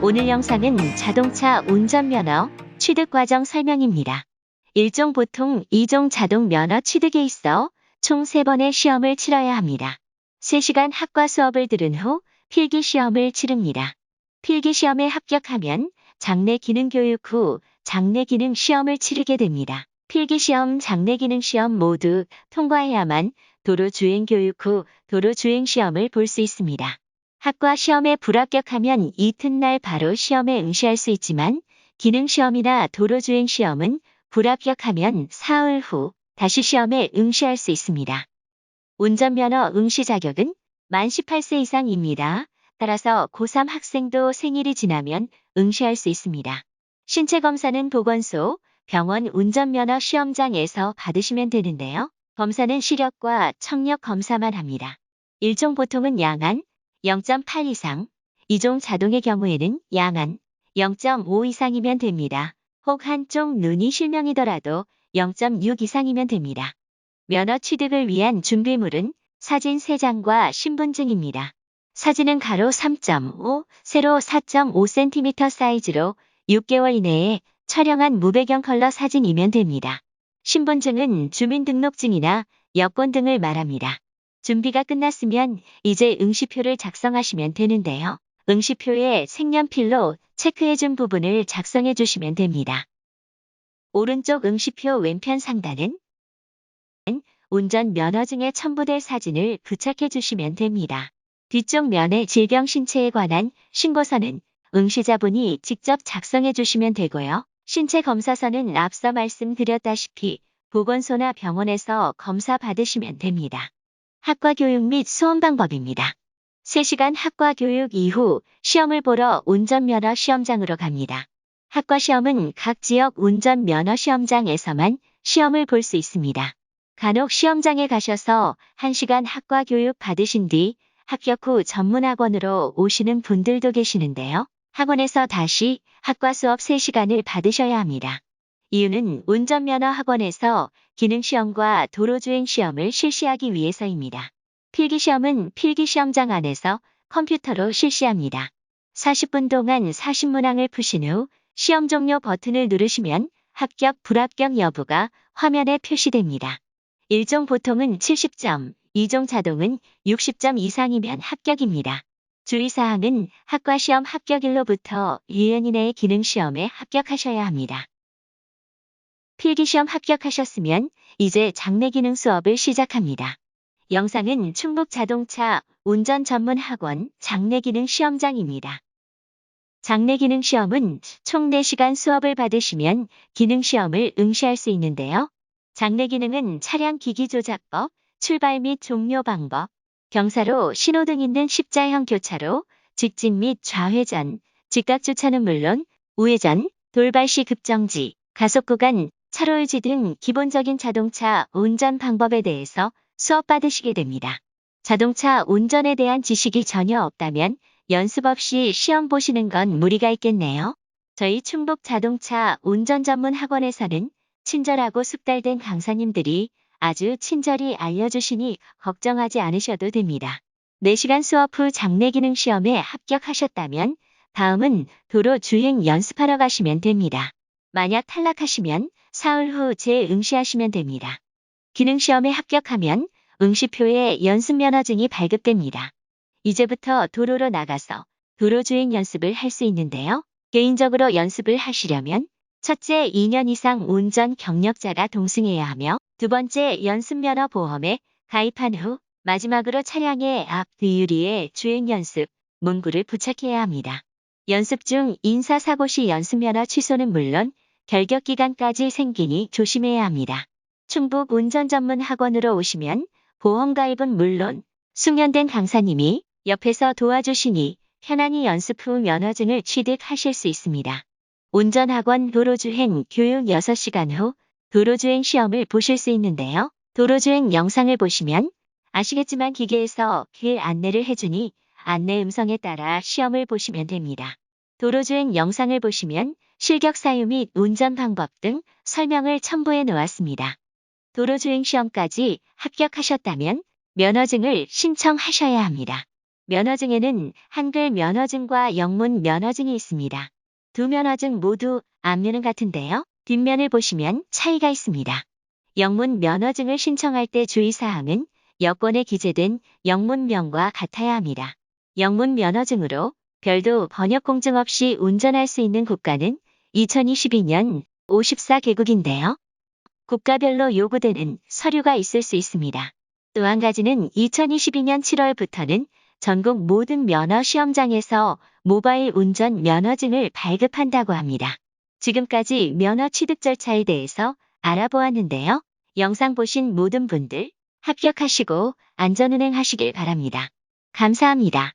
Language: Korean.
오늘 영상은 자동차 운전면허 취득 과정 설명입니다. 1종 보통 2종 자동 면허 취득에 있어 총 3번의 시험을 치러야 합니다. 3시간 학과 수업을 들은 후 필기 시험을 치릅니다. 필기 시험에 합격하면 장내 기능 교육 후 장내 기능 시험을 치르게 됩니다. 필기 시험, 장내 기능 시험 모두 통과해야만 도로 주행 교육 후 도로 주행 시험을 볼 수 있습니다. 학과 시험에 불합격하면 이튿날 바로 시험에 응시할 수 있지만 기능 시험이나 도로 주행 시험은 불합격하면 사흘 후 다시 시험에 응시할 수 있습니다. 운전면허 응시 자격은 만 18세 이상입니다. 따라서 고3 학생도 생일이 지나면 응시할 수 있습니다. 신체 검사는 보건소, 병원 운전면허 시험장에서 받으시면 되는데요. 검사는 시력과 청력 검사만 합니다. 1종 보통은 양안 0.8 이상, 2종 자동의 경우에는 양안 0.5 이상이면 됩니다. 혹 한쪽 눈이 실명이더라도 0.6 이상이면 됩니다. 면허 취득을 위한 준비물은 사진 3장과 신분증입니다. 사진은 가로 3.5, 세로 4.5cm 사이즈로 6개월 이내에 촬영한 무배경 컬러 사진이면 됩니다. 신분증은 주민등록증이나 여권 등을 말합니다. 준비가 끝났으면 이제 응시표를 작성하시면 되는데요. 응시표에 색연필로 체크해준 부분을 작성해 주시면 됩니다. 오른쪽 응시표 왼편 상단은 운전 면허증에 첨부될 사진을 부착해 주시면 됩니다. 뒤쪽 면에 질병 신체에 관한 신고서는 응시자분이 직접 작성해 주시면 되고요. 신체 검사서는 앞서 말씀드렸다시피 보건소나 병원에서 검사 받으시면 됩니다. 학과 교육 및 수험 방법입니다. 3시간 학과 교육 이후 시험을 보러 운전면허 시험장으로 갑니다. 학과 시험은 각 지역 운전면허 시험장에서만 시험을 볼 수 있습니다. 간혹 시험장에 가셔서 1시간 학과 교육 받으신 뒤 합격 후 전문학원으로 오시는 분들도 계시는데요. 학원에서 다시 학과 수업 3시간을 받으셔야 합니다. 이유는 운전면허 학원에서 기능시험과 도로주행 시험을 실시하기 위해서입니다. 필기시험은 필기시험장 안에서 컴퓨터로 실시합니다. 40분 동안 40문항을 푸신 후 시험 종료 버튼을 누르시면 합격, 불합격 여부가 화면에 표시됩니다. 1종 보통은 70점, 2종 자동은 60점 이상이면 합격입니다. 주의사항은 학과 시험 합격일로부터 1년 이내의 기능시험에 합격하셔야 합니다. 필기시험 합격하셨으면 이제 장내 기능 수업을 시작합니다. 영상은 충북 자동차 운전 전문 학원 장내 기능 시험장입니다. 장내 기능 시험은 총 4시간 수업을 받으시면 기능 시험을 응시할 수 있는데요. 장내 기능은 차량 기기 조작법, 출발 및 종료 방법, 경사로 신호등 있는 십자형 교차로, 직진 및 좌회전, 직각 주차는 물론 우회전, 돌발 시 급정지, 가속 구간, 차로유지 등 기본적인 자동차 운전 방법에 대해서 수업 받으시게 됩니다. 자동차 운전에 대한 지식이 전혀 없다면 연습 없이 시험 보시는 건 무리가 있겠네요. 저희 충북 자동차 운전 전문 학원에서는 친절하고 숙달된 강사님들이 아주 친절히 알려주시니 걱정하지 않으셔도 됩니다. 4시간 수업 후 장내 기능 시험에 합격하셨다면 다음은 도로 주행 연습하러 가시면 됩니다. 만약 탈락하시면 사흘 후 재응시하시면 됩니다. 기능시험에 합격하면 응시표에 연습면허증이 발급됩니다. 이제부터 도로로 나가서 도로주행 연습을 할 수 있는데요. 개인적으로 연습을 하시려면 첫째 2년 이상 운전 경력자가 동승해야 하며 두 번째 연습면허 보험에 가입한 후 마지막으로 차량의 앞 뒤유리에 주행 연습 문구를 부착해야 합니다. 연습 중 인사사고 시 연습면허 취소는 물론 결격 기간까지 생기니 조심해야 합니다. 충북 운전 전문 학원으로 오시면 보험 가입은 물론 숙련된 강사님이 옆에서 도와주시니 편안히 연습 후 면허증을 취득하실 수 있습니다. 운전학원 도로주행 교육 6시간 후 도로주행 시험을 보실 수 있는데요. 도로주행 영상을 보시면 아시겠지만 기계에서 길 안내를 해주니 안내 음성에 따라 시험을 보시면 됩니다. 도로주행 영상을 보시면 실격 사유 및 운전 방법 등 설명을 첨부해 놓았습니다. 도로주행 시험까지 합격하셨다면 면허증을 신청하셔야 합니다. 면허증에는 한글 면허증과 영문 면허증이 있습니다. 두 면허증 모두 앞면은 같은데요. 뒷면을 보시면 차이가 있습니다. 영문 면허증을 신청할 때 주의사항은 여권에 기재된 영문명과 같아야 합니다. 영문 면허증으로 별도 번역 공증 없이 운전할 수 있는 국가는 2022년 54개국인데요. 국가별로 요구되는 서류가 있을 수 있습니다. 또 한 가지는 2022년 7월부터는 전국 모든 면허 시험장에서 모바일 운전 면허증을 발급한다고 합니다. 지금까지 면허 취득 절차에 대해서 알아보았는데요. 영상 보신 모든 분들 합격하시고 안전운행 하시길 바랍니다. 감사합니다.